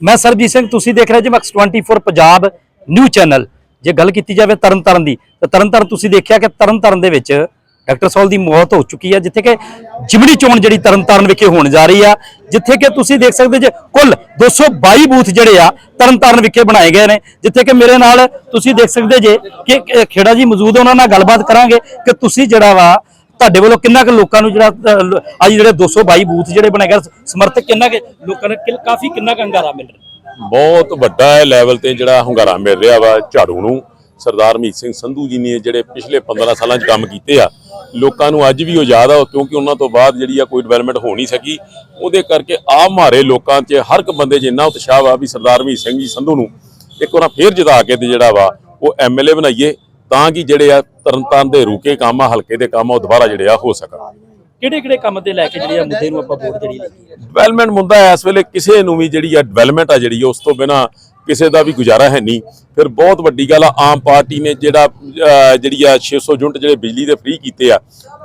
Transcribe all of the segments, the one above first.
ਮੈਂ ਸਰਬਜੀਤ ਸਿੰਘ, ਤੁਸੀਂ ਦੇਖ ਰਹੇ ਜੀ ਮਕਸ 24 ਪੰਜਾਬ ਨਿਊ ਚੈਨਲ। ਜੇ ਗੱਲ ਕੀਤੀ ਜਾਵੇ ਤਰਨਤਾਰਨ ਦੀ, ਤਾਂ ਤਰਨਤਾਰਨ ਤੁਸੀਂ ਦੇਖਿਆ ਕਿ ਤਰਨਤਾਰਨ ਦੇ ਵਿੱਚ ਡਾਕਟਰ ਸੌਲ ਦੀ ਮੌਤ ਹੋ ਚੁੱਕੀ ਹੈ, ਜਿੱਥੇ ਕਿ ਜਿਮਣੀ ਚੋਣ ਜਿਹੜੀ ਤਰਨਤਾਰਨ ਵਿਖੇ ਹੋਣ ਜਾ ਰਹੀ ਆ, ਜਿੱਥੇ ਕਿ ਤੁਸੀਂ ਦੇਖ ਸਕਦੇ ਜੇ ਕੁੱਲ 222 ਬੂਥ ਜਿਹੜੇ ਆ ਤਰਨਤਾਰਨ ਵਿਖੇ ਬਣਾਏ ਗਏ ਨੇ, ਜਿੱਥੇ ਕਿ ਮੇਰੇ ਨਾਲ ਤੁਸੀਂ ਦੇਖ ਸਕਦੇ ਜੇ ਕਿ ਖੇੜਾ ਜੀ ਮੌਜੂਦ ਉਹਨਾਂ ਨਾਲ ਗੱਲਬਾਤ ਕਰਾਂਗੇ ਕਿ ਤੁਸੀਂ ਜਿਹੜਾ ਵਾ ਤੁਹਾਡੇ ਵੱਲੋਂ ਕਿੰਨਾ ਕੁ ਲੋਕਾਂ ਨੂੰ ਜਿਹੜਾ ਅ, ਲ- ਅੱਜ ਜਿਹੜੇ 222 ਬੂਥ ਜਿਹੜੇ ਬਣੇ ਗਏ ਸਮਰਥਕ ਕਿੰਨਾ ਕੁ ਲੋਕਾਂ ਨੇ ਕਾਫੀ ਕਿੰਨਾ ਕੁ ਅੰਗਾਰਾ ਮਿਲ ਰਿਹਾ? ਬਹੁਤ ਵੱਡਾ ਹੈ ਲੈਵਲ ਤੇ ਜਿਹੜਾ ਹੁੰਗਾਰਾ ਮਿਲ ਰਿਹਾ ਵਾ ਝਾੜੂ ਨੂੰ। ਸਰਦਾਰ ਮੀਤ ਸਿੰਘ ਸੰਧੂ ਜੀ ਨੇ ਜਿਹੜੇ ਪਿਛਲੇ 15 ਸਾਲਾਂ 'ਚ ਕੰਮ ਕੀਤੇ ਆ ਲੋਕਾਂ ਨੂੰ ਅੱਜ ਵੀ ਉਹ ਯਾਦ ਆ ਕਿਉਂਕਿ ਉਹਨਾਂ ਤੋਂ ਬਾਅਦ ਜਿਹੜੀ ਆ ਕੋਈ ਡਿਵੈਲਪਮੈਂਟ ਹੋ ਨਹੀਂ ਸਕੀ। ਉਹਦੇ ਕਰਕੇ ਆ ਮਾਰੇ ਲੋਕਾਂ 'ਚ ਹਰ ਇੱਕ ਬੰਦੇ 'ਚ ਇੰਨਾ ਉਤਸ਼ਾਹ ਵਾ ਵੀ ਸਰਦਾਰ ਮੀਤ ਸਿੰਘ ਜੀ ਸੰਧੂ ਨੂੰ ਇੱਕ ਵਾਰ ਫੇਰ ਜਿਤਾ ਕੇ ਤੇ ਜਿਹੜਾ ਵਾ ਉਹ ਐਮਐਲਏ ਬਣਾਈਏ। ਤਾਂ ਕਿ ਜਿਹੜੇ ਆ ਤਰਨਤਾਰਨ ਦੇ ਰੁਕੇ ਕੰਮ ਆ ਹਲਕੇ ਦੇ ਕੰਮ ਆ ਉਹ ਦੁਬਾਰਾ ਜਿਹੜੇ ਆ ਹੋ ਸਕਣ। ਕਿਹੜੇ ਕਿਹੜੇ ਕੰਮ ਤੇ ਲੈ ਕੇ ਜਿਹੜੀ ਆ ਮੁੱਦੇ ਨੂੰ ਆਪਾਂ ਵੋਟ ਜਿਹੜੀ ਡਿਵੈਲਪਮੈਂਟ ਮੁੱਦਾ ਇਸ ਵੇਲੇ ਕਿਸੇ ਨੂੰ ਵੀ ਜਿਹੜੀ ਆ ਡਿਵੈਲਪਮੈਂਟ ਆ ਜਿਹੜੀ ਉਸ ਤੋਂ ਬਿਨਾ ਕਿਸੇ ਦਾ ਵੀ ਗੁਜ਼ਾਰਾ ਹੈ ਨਹੀਂ। ਫਿਰ ਬਹੁਤ ਵੱਡੀ ਗੱਲ ਆ, ਆਮ ਪਾਰਟੀ ਨੇ ਜਿਹੜਾ ਜਿਹੜੀ ਆ 600 ਯੂਨਿਟ ਜਿਹੜੇ ਬਿਜਲੀ ਦੇ ਫ੍ਰੀ ਕੀਤੇ ਆ,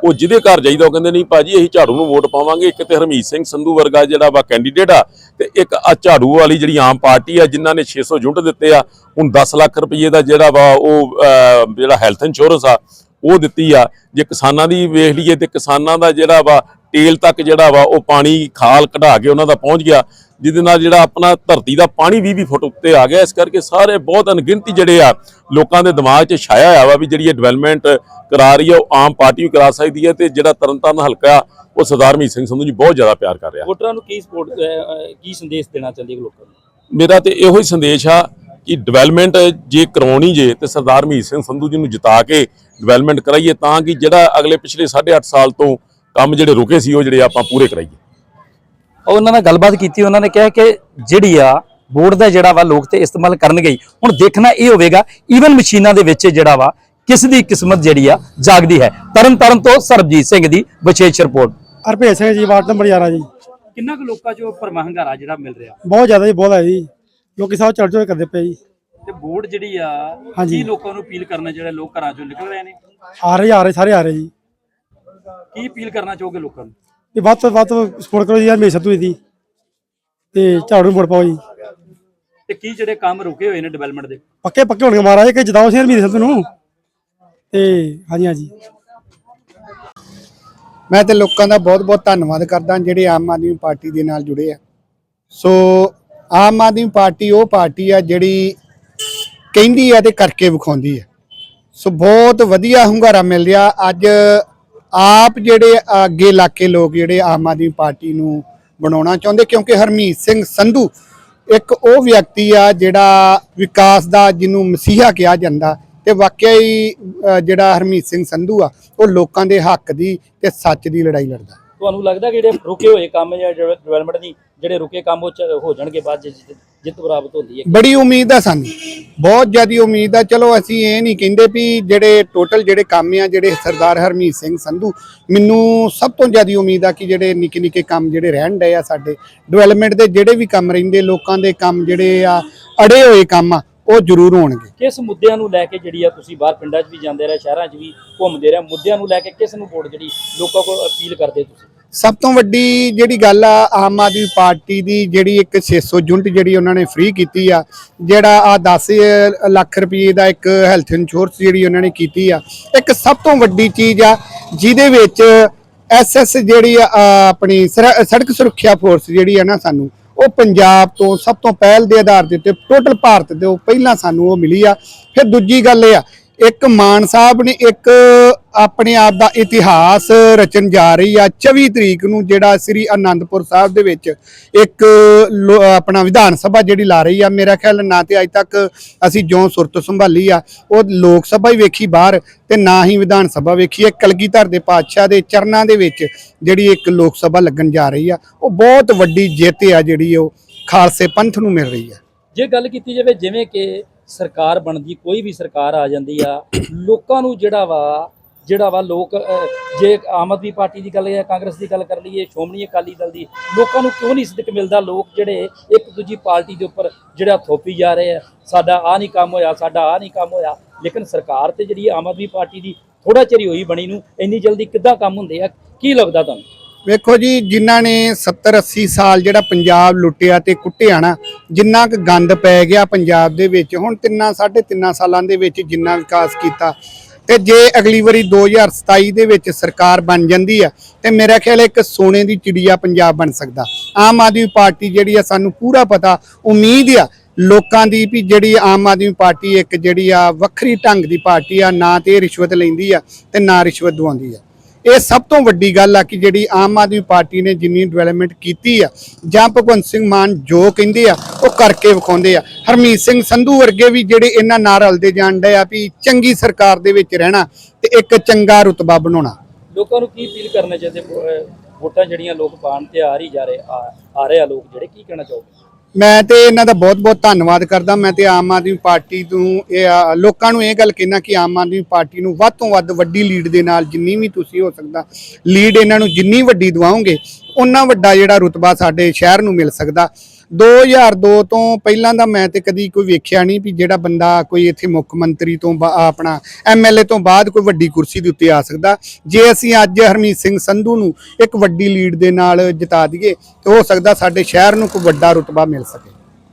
ਉਹ ਜਿਹਦੇ ਘਰ ਜਾਈਦਾ, ਉਹ ਕਹਿੰਦੇ ਨਹੀਂ, ਭਾਜੀ ਅਸੀਂ ਝਾੜੂ ਨੂੰ ਵੋਟ ਪਾਵਾਂਗੇ। ਇੱਕ ਤੇ ਹਰਮੀਤ ਸਿੰਘ ਸੰਧੂ ਵਰਗਾ ਜਿਹੜਾ ਵਾ ਕੈਂਡੀਡੇਟ ਆ, ਤੇ ਇੱਕ ਆ ਝਾੜੂ ਵਾਲੀ ਜਿਹੜੀ ਆਮ ਪਾਰਟੀ ਆ, ਜਿਨ੍ਹਾਂ ਨੇ 600 ਯੂਨਿਟ ਦਿੱਤੇ ਆ, ਹੁਣ 10 ਲੱਖ ਰੁਪਏ ਦਾ ਜਿਹੜਾ ਵਾ ਉਹ ਜਿਹੜਾ ਹੈਲਥ ਇੰਸ਼ੋਰੈਂਸ ਆ, ਉਹ ਦਿੱਤੀ ਆ। ਜੇ ਕਿਸਾਨਾਂ ਦੀ ਵੇਖ ਲਈਏ ਤੇ ਕਿਸਾਨਾਂ ਦਾ ਜਿਹੜਾ ਵਾ ਟੇਲ ਤੱਕ ਜਿਹੜਾ ਵਾ ਉਹ ਪਾਣੀ ਖਾਲ ਕਢਾ ਕੇ ਉਹਨਾਂ ਦਾ ਪਹੁੰਚ ਗਿਆ ਜਿਹਦੇ ਨਾਲ ਜਿਹੜਾ ਆਪਣਾ ਧਰਤੀ ਦਾ ਪਾਣੀ 20-20 ਫੁੱਟ ਉੱਤੇ ਆ ਗਿਆ। ਇਸ ਕਰਕੇ ਸਾਰੇ ਬਹੁਤ ਅਣਗਿਣਤੀ ਜਿਹੜੇ ਆ ਲੋਕਾਂ ਦੇ ਦਿਮਾਗ 'ਚ ਛਾਇਆ ਹੋਇਆ ਵਾ ਵੀ ਜਿਹੜੀ ਇਹ ਡਿਵੈਲਪਮੈਂਟ ਕਰਾ ਰਹੀ ਆ ਉਹ ਆਮ ਪਾਰਟੀ ਵੀ ਕਰਾ ਸਕਦੀ ਹੈ ਤੇ ਜਿਹੜਾ ਤਰਨਤਾਰਨ ਹਲਕਾ ਆ, ਉਹ ਸਰਦਾਰ ਮੀਤ ਸਿੰਘ ਸੰਧੂ ਜੀ ਬਹੁਤ ਜ਼ਿਆਦਾ ਪਿਆਰ ਕਰ ਰਿਹਾ। ਵੋਟਰਾਂ ਨੂੰ ਕੀ ਸਪੋਰਟ ਕੀ ਸੰਦੇਸ਼ ਦੇਣਾ ਚਾਹੁੰਦੇ ਹੋ ਲੋਕਾਂ ਨੂੰ? ਮੇਰਾ ਤੇ ਇਹੋ ਹੀ ਸੰਦੇਸ਼ ਆ ਕਿ ਡਿਵੈਲਪਮੈਂਟ ਜੇ ਕਰਾਉਣੀ ਜੇ ਤੇ ਸਰਦਾਰ ਮੀਤ ਸਿੰਘ ਸੰਧੂ ਜੀ ਨੂੰ ਜਿਤਾ ਕੇ ਡਿਵੈਲਪਮੈਂਟ ਕਰਾਈਏ ਤਾਂ ਕਿ ਜਿਹੜਾ ਅਗਲੇ ਪਿਛਲੇ 8.5 ਸਾਲ ਤੋਂ ਕੰਮ ਜਿਹੜੇ ਰੁਕੇ ਸੀ ਉਹ ਜਿਹੜੇ ਆਪਾਂ ਪੂਰੇ ਕਰਾਈਏ। ਉਹ ਉਹਨਾਂ ਨਾਲ ਗੱਲਬਾਤ ਕੀਤੀ ਉਹਨਾਂ ਨੇ ਕਿਹਾ ਕਿ ਜਿਹੜੀ ਆ ਬੋਰਡ ਦਾ ਜਿਹੜਾ ਵਾ ਲੋਕ ਤੇ ਇਸਤੇਮਾਲ ਕਰਨਗੇ। ਹੁਣ ਦੇਖਣਾ ਇਹ ਹੋਵੇਗਾ ਈਵਨ ਮਸ਼ੀਨਾਂ ਦੇ ਵਿੱਚ ਜਿਹੜਾ ਵਾ ਕਿਸ ਦੀ ਕਿਸਮਤ ਜਿਹੜੀ ਆ ਜਾਗਦੀ ਹੈ। ਤਰਨ ਤਾਰਨ ਤੋਂ ਸਰਬਜੀਤ ਸਿੰਘ ਦੀ ਵਿਸ਼ੇਸ਼ report. ਹਰਭੇਜ Singh ji ward number 11 ਜੀ। ਕਿੰਨਾ ਕੁ ਲੋਕਾਂ 'ਚ ਉੱਪਰ ਹੰਗਾਰਾ ਜਿਹੜਾ ਮਿਲ ਰਿਹਾ? ਬਹੁਤ ਜ਼ਿਆਦਾ ਜੀ ਬਹੁਤ ਹੈ ਜੀ। ਲੋਕੀ ਸਭ ਚੜ ਚੜ ਕਰਦੇ ਪਏ ਜੀ। ਤੇ ਬੋਰਡ ਜਿਹੜੀ ਆ ਹਾਂਜੀ। ਕੀ ਲੋਕਾਂ ਨੂੰ ਅਪੀਲ ਕਰਨਾ ਜਿਹੜੇ ਲੋਕ ਘਰਾਂ 'ਚੋਂ ਨਿਕਲ ਰਹੇ ਨੇ? ਆ ਰਹੇ ਆ ਰਹੇ ਸਾਰੇ ਆ ਰਹੇ ਜੀ। ਕੀ ਅਪੀਲ ਕਰਨਾ ਚਾਹੋਗੇ ਲੋਕਾਂ ਨੂੰ? ਤੇ ਵੱਧ ਤੋਂ ਵੱਧ ਸਪੋਰਟ ਕਰੋ ਜੀ ਹਰਮੇਸ਼ ਸੱਤੂ ਦੀ ਤੇ ਝਾੜੂ ਨੂੰ ਵੋਟ ਪਾਓ ਜੀ। ਤੇ ਕੀ ਜਿਹੜੇ ਕੰਮ ਰੁਕੇ ਹੋਏ ਨੇ ਡਿਵੈਲਪਮੈਂਟ ਦੇ? ਪੱਕੇ ਪੱਕੇ ਹੋਣਗੇ ਮਹਾਰਾਜ ਕਿ ਜਿਤਾਓ ਸੀ ਹਰਮੇਸ਼ ਸੱਤੂ ਨੂੰ। ਤੇ ਹਾਂਜੀ ਹਾਂਜੀ। ਮੈਂ ਤੇ ਲੋਕਾਂ ਦਾ ਬਹੁਤ-ਬਹੁਤ ਧੰਨਵਾਦ ਕਰਦਾ ਜਿਹੜੇ ਆਮ ਆਦਮੀ ਪਾਰਟੀ ਦੇ ਨਾਲ ਜੁੜੇ ਆ। ਸੋ ਆਮ ਆਦਮੀ ਪਾਰਟੀ ਉਹ ਪਾਰਟੀ ਆ ਜਿਹੜੀ ਕਹਿੰਦੀ ਆ ਤੇ ਕਰਕੇ ਵਿਖਾਉਂਦੀ ਆ। ਸੋ ਬਹੁਤ ਵਧੀਆ ਹੁੰਗਾਰਾ ਮਿਲ ਰਿਹਾ। ਅੱਜ ਆਪ ਜਿਹੜੇ ਅੱਗੇ ਇਲਾਕੇ ਲੋਕ ਜਿਹੜੇ ਆਮ ਆਦਮੀ ਪਾਰਟੀ ਨੂੰ ਬਣਾਉਣਾ ਚਾਹੁੰਦੇ, ਕਿਉਂਕਿ ਹਰਮੀਤ ਸਿੰਘ ਸੰਧੂ ਇੱਕ ਉਹ ਵਿਅਕਤੀ ਆ ਜਿਹੜਾ ਵਿਕਾਸ ਦਾ ਜਿਹਨੂੰ ਮਸੀਹਾ ਕਿਹਾ ਜਾਂਦਾ ਤੇ ਵਾਕਿਆ ਹੀ ਜਿਹੜਾ ਹਰਮੀਤ ਸਿੰਘ ਸੰਧੂ ਆ, ਉਹ ਲੋਕਾਂ ਦੇ ਹੱਕ ਦੀ ਤੇ ਸੱਚ ਦੀ ਲੜਾਈ ਲੜਦਾ। ਤੁਹਾਨੂੰ ਲੱਗਦਾ ਕਿ ਜਿਹੜੇ ਰੁਕੇ ਹੋਏ ਕੰਮ ਜਾਂ ਡਿਵੈਲਪਮੈਂਟ ਦੀ ਜਿਹੜੇ ਰੁਕੇ ਕੰਮ ਉਹ ਹੋ ਜਾਣਗੇ ਬਾਅਦ ਜਿੱਤ ਪ੍ਰਾਪਤ ਹੁੰਦੀ ਹੈ? ਬੜੀ ਉਮੀਦ ਆ ਸਾਨੂੰ। ਬਹੁਤ ਜ਼ਿਆਦੀ ਉਮੀਦ ਆ। ਚਲੋ ਅਸੀਂ ਇਹ ਨਹੀਂ ਕਹਿੰਦੇ ਵੀ ਜਿਹੜੇ ਟੋਟਲ ਜਿਹੜੇ ਕੰਮ ਆ, ਜਿਹੜੇ ਸਰਦਾਰ ਹਰਮੀਤ ਸਿੰਘ ਸੰਧੂ, ਮੈਨੂੰ ਸਭ ਤੋਂ ਜ਼ਿਆਦੀ ਉਮੀਦ ਆ ਕਿ ਜਿਹੜੇ ਨਿੱਕੇ ਨਿੱਕੇ ਕੰਮ ਜਿਹੜੇ ਰਹਿਣ ਡਏ ਆ ਸਾਡੇ ਡਿਵੈਲਪਮੈਂਟ ਦੇ ਜਿਹੜੇ ਵੀ ਕੰਮ ਰਹਿੰਦੇ, ਲੋਕਾਂ ਦੇ ਕੰਮ ਜਿਹੜੇ ਆ, ਅੜੇ ਹੋਏ ਕੰਮ ਆ ਉਹ ਜ਼ਰੂਰ ਹੋਣਗੇ। ਕਿਸ ਮੁੱਦਿਆਂ ਨੂੰ ਲੈ ਕੇ ਜਿਹੜੀ ਆ ਤੁਸੀਂ ਬਾਹਰ ਪਿੰਡਾਂ 'ਚ ਵੀ ਜਾਂਦੇ ਰਹੇ ਸ਼ਹਿਰਾਂ 'ਚ ਵੀ ਘੁੰਮਦੇ ਰਹੇ ਮੁੱਦਿਆਂ ਨੂੰ ਲੈ ਕੇ ਕਿਸ ਨੂੰ ਵੋਟ ਜਿਹੜੀ ਲੋਕਾਂ ਕੋਲ ਅਪੀਲ ਕਰਦੇ ਤੁਸੀਂ? ਸਭ ਤੋਂ ਵੱਡੀ ਜਿਹੜੀ ਗੱਲ ਆ ਆਮ ਆਦਮੀ ਪਾਰਟੀ ਦੀ ਜਿਹੜੀ ਇੱਕ 600 ਯੂਨਿਟ ਜਿਹੜੀ ਉਹਨਾਂ ਨੇ ਫ੍ਰੀ ਕੀਤੀ ਆ ਜਿਹੜਾ ਆ 10 ਲੱਖ ਰੁਪਏ ਦਾ ਇੱਕ ਹੈਲਥ ਇੰਸ਼ੋਰੈਂਸ ਜਿਹੜੀ ਉਹਨਾਂ ਨੇ ਕੀਤੀ ਆ ਇੱਕ ਸਭ ਤੋਂ ਵੱਡੀ ਚੀਜ਼ ਆ ਜਿਹਦੇ ਵਿੱਚ ਐਸਐਸ ਜਿਹੜੀ ਆ, ਆਪਣੀ ਸੜਕ ਸੁਰੱਖਿਆ ਫੋਰਸ ਜਿਹੜੀ ਆ ਨਾ ਸਾਨੂੰ ਉਹ ਪੰਜਾਬ ਤੋਂ ਸਭ ਤੋਂ ਪਹਿਲ ਦੇ ਆਧਾਰ ਦੇ ਉੱਤੇ ਟੋਟਲ ਭਾਰਤ ਦੇ ਉਹ ਪਹਿਲਾਂ ਸਾਨੂੰ ਉਹ ਮਿਲੀ ਆ। ਫਿਰ ਦੂਜੀ ਗੱਲ ਇਹ ਆ, ਇੱਕ ਮਾਨ ਸਾਹਿਬ ਨੇ ਇੱਕ ਆਪਣੇ ਆਪ ਦਾ ਇਤਿਹਾਸ ਰਚਣ ਜਾ ਰਹੀ ਆ। 24 ਤਰੀਕ ਨੂੰ ਜਿਹੜਾ ਸ੍ਰੀ ਅਨੰਦਪੁਰ ਸਾਹਿਬ ਦੇ ਵਿੱਚ ਇੱਕ ਲੋ- ਆਪਣਾ ਵਿਧਾਨ ਸਭਾ ਜਿਹੜੀ ਲਾ ਰਹੀ ਆ, ਮੇਰਾ ਖਿਆਲ ਨਾ ਤੇ ਅੱਜ ਤੱਕ ਅਸੀਂ ਜਿਉਂ ਸੁਰਤ ਸੰਭਾਲੀ ਆ। ਉਹ ਲੋਕ ਸਭਾ ਹੀ ਵੇਖੀ ਬਾਹਰ ਤੇ ਨਾ ਹੀ ਵਿਧਾਨ ਸਭਾ ਵੇਖੀ। ਹੈ ਕਲਗੀਧਰ ਦੇ ਪਾਤਸ਼ਾਹ ਦੇ ਚਰਨਾਂ ਦੇ ਵਿੱਚ ਜਿਹੜੀ ਇੱਕ ਲੋਕ ਸਭਾ ਲੱਗਣ ਜਾ ਰਹੀ ਆ। ਉਹ ਬਹੁਤ ਵੱਡੀ ਜਿੱਤ ਆ ਜਿਹੜੀ ਉਹ ਖਾਲਸੇ ਪੰਥ ਨੂੰ ਮਿਲ ਰਹੀ ਆ। ਜੇ ਗੱਲ ਕੀਤੀ ਜਾਵੇ, ਜਿਵੇਂ ਕਿ ਸਰਕਾਰ ਬਣਦੀ, ਕੋਈ ਵੀ ਸਰਕਾਰ ਆ ਜਾਂਦੀ ਆ, ਲੋਕਾਂ ਨੂੰ ਜਿਹੜਾ ਵਾ ਜਿਹੜਾ ਵਾ ਲੋਕ ਜੇ ਆਮ ਆਦਮੀ ਪਾਰਟੀ ਦੀ ਗੱਲ ਜਾਂ ਕਾਂਗਰਸ ਦੀ ਗੱਲ ਕਰ ਲਈਏ, ਸ਼੍ਰੋਮਣੀ ਅਕਾਲੀ ਦਲ ਦੀ, ਲੋਕਾਂ ਨੂੰ ਕਿਉਂ ਨਹੀਂ ਸਦਕ ਮਿਲਦਾ ਲੋਕ ਜਿਹੜੇ ਇੱਕ ਦੂਜੀ ਪਾਰਟੀ ਦੇ ਉੱਪਰ ਜਿਹੜਾ ਥੋਪੀ ਜਾ ਰਹੇ ਆ? ਸਾਡਾ ਆ ਨਹੀਂ ਕੰਮ ਹੋਇਆ, ਸਾਡਾ ਆ ਨਹੀਂ ਕੰਮ ਹੋਇਆ। ਲੇਕਿਨ ਸਰਕਾਰ ਤੇ ਜਿਹੜੀ ਆਮ ਆਦਮੀ ਪਾਰਟੀ ਦੀ ਥੋੜਾ ਚਿਰ ਹੀ ਹੋਈ ਬਣੀ ਨੂੰ, ਇੰਨੀ ਜਲਦੀ ਕਿੱਦਾਂ ਕੰਮ ਹੁੰਦੇ ਆ? ਕੀ ਲੱਗਦਾ ਤੁਹਾਨੂੰ? ਵੇਖੋ ਜੀ, ਜਿਨ੍ਹਾਂ ਨੇ 70 80 ਸਾਲ ਜਿਹੜਾ ਪੰਜਾਬ ਲੁੱਟਿਆ ਤੇ ਕੁੱਟਿਆ ਨਾ, ਜਿੰਨਾ ਕੁ ਗੰਦ ਪੈ ਗਿਆ ਪੰਜਾਬ ਦੇ ਵਿੱਚ, ਹੁਣ ਤਿੰਨਾਂ, ਸਾਢੇ ਤਿੰਨਾਂ ਸਾਲਾਂ ਦੇ ਵਿੱਚ ਜਿੰਨਾ ਵਿਕਾਸ ਕੀਤਾ ਤੇ ਜੇ ਅਗਲੀ ਵਾਰੀ 2027 ਦੇ ਵਿੱਚ ਸਰਕਾਰ ਬਣ ਜਾਂਦੀ ਆ, ਤੇ ਮੇਰਾ ਖਿਆਲ ਹੈ ਇੱਕ ਸੋਨੇ ਦੀ ਚਿੜੀਆ ਪੰਜਾਬ ਬਣ ਸਕਦਾ। ਆਮ ਆਦਮੀ ਪਾਰਟੀ ਜਿਹੜੀ ਆ, ਸਾਨੂੰ ਪੂਰਾ ਪਤਾ, ਉਮੀਦ ਆ ਲੋਕਾਂ ਦੀ ਵੀ ਜਿਹੜੀ ਆਮ ਆਦਮੀ ਪਾਰਟੀ ਇੱਕ ਜਿਹੜੀ ਆ ਵੱਖਰੀ ਢੰਗ ਦੀ ਪਾਰਟੀ ਆ, ਨਾ ਤੇ ਇਹ ਰਿਸ਼ਵਤ ਲੈਂਦੀ ਆ ਤੇ ਨਾ ਰਿਸ਼ਵਤ ਦਵਾਉਂਦੀ ਆ। ਇਹ ਸਭ ਤੋਂ ਵੱਡੀ ਗੱਲ ਆ ਕਿ ਜਿਹੜੀ ਆਮ ਆਦਮੀ ਪਾਰਟੀ ਨੇ ਜਿੰਨੀ ਡਿਵੈਲਪਮੈਂਟ ਕੀਤੀ ਆ, ਜਾਂ ਭਗਵੰਤ ਸਿੰਘ ਮਾਨ ਜੋ ਕਹਿੰਦੇ ਆ, ਉਹ ਕਰਕੇ ਵਿਖਾਉਂਦੇ ਆ। ਹਰਮੀਤ ਸਿੰਘ ਸੰਧੂ ਵਰਗੇ ਵੀ ਜਿਹੜੇ ਇਹਨਾਂ ਨਾਲ ਰਲਦੇ ਜਾਣਦੇ ਆ ਵੀ ਚੰਗੀ ਸਰਕਾਰ ਦੇ ਵਿੱਚ ਰਹਿਣਾ ਤੇ ਇੱਕ ਚੰਗਾ ਰੁਤਬਾ ਬਣਾਉਣਾ। ਲੋਕਾਂ ਨੂੰ ਕੀ ਅਪੀਲ ਕਰਨਾ ਚਾਹੀਦਾ ਵੋਟਾਂ ਜਿਹੜੀਆਂ ਲੋਕ ਪਾਣ ਤੇ ਆ ਰਹੀ ਜਾ ਰਹੇ ਆ ਰਹੇ ਆ ਲੋਕ ਜਿਹੜੇ, ਕੀ ਕਹਿਣਾ ਚਾਹੋਗੇ? ਮੈਂ ਤੇ ਇਹਨਾਂ ਦਾ ਬਹੁਤ-ਬਹੁਤ ਧੰਨਵਾਦ ਕਰਦਾ। ਮੈਂ ਤੇ ਆਮ ਆਦਮੀ ਪਾਰਟੀ ਨੂੰ ਇਹ ਲੋਕਾਂ ਨੂੰ ਇਹ ਗੱਲ ਕਹਿਣਾ ਕਿ ਆਮ ਆਦਮੀ ਪਾਰਟੀ ਨੂੰ ਵੱਧ ਤੋਂ ਵੱਧ ਵੱਡੀ ਲੀਡ ਦੇ ਨਾਲ ਜਿੰਨੀ ਵੀ ਤੁਸੀਂ ਹੋ ਸਕਦਾ, ਲੀਡ ਇਹਨਾਂ ਨੂੰ ਜਿੰਨੀ ਵੱਡੀ ਦਵਾਓਗੇ ਉਹਨਾਂ ਵੱਡਾ ਜਿਹੜਾ ਰੁਤਬਾ ਸਾਡੇ ਸ਼ਹਿਰ ਨੂੰ ਮਿਲ ਸਕਦਾ। 2002 ਤੋਂ ਪਹਿਲਾਂ ਦਾ ਮੈਂ ਤੇ ਕਦੀ ਕੋਈ ਵੇਖਿਆ ਨਹੀਂ ਵੀ ਜਿਹੜਾ ਬੰਦਾ ਕੋਈ ਇੱਥੇ ਮੁੱਖ ਮੰਤਰੀ ਤੋਂ ਬਾ- ਆਪਣਾ ਐਮਐਲਏ ਤੋਂ ਬਾਅਦ ਕੋਈ ਵੱਡੀ ਕੁਰਸੀ ਦੇ ਉੱਤੇ ਆ ਸਕਦਾ। ਜੇ ਅਸੀਂ ਅੱਜ ਹਰਮੀਤ ਸਿੰਘ ਸੰਧੂ ਨੂੰ ਇੱਕ ਵੱਡੀ ਲੀਡ ਦੇ ਨਾਲ ਜਿਤਾ ਦਈਏ, ਤੇ ਹੋ ਸਕਦਾ ਸਾਡੇ ਸ਼ਹਿਰ ਨੂੰ ਕੋਈ ਵੱਡਾ ਰੁਤਬਾ ਮਿਲ ਸਕੇ।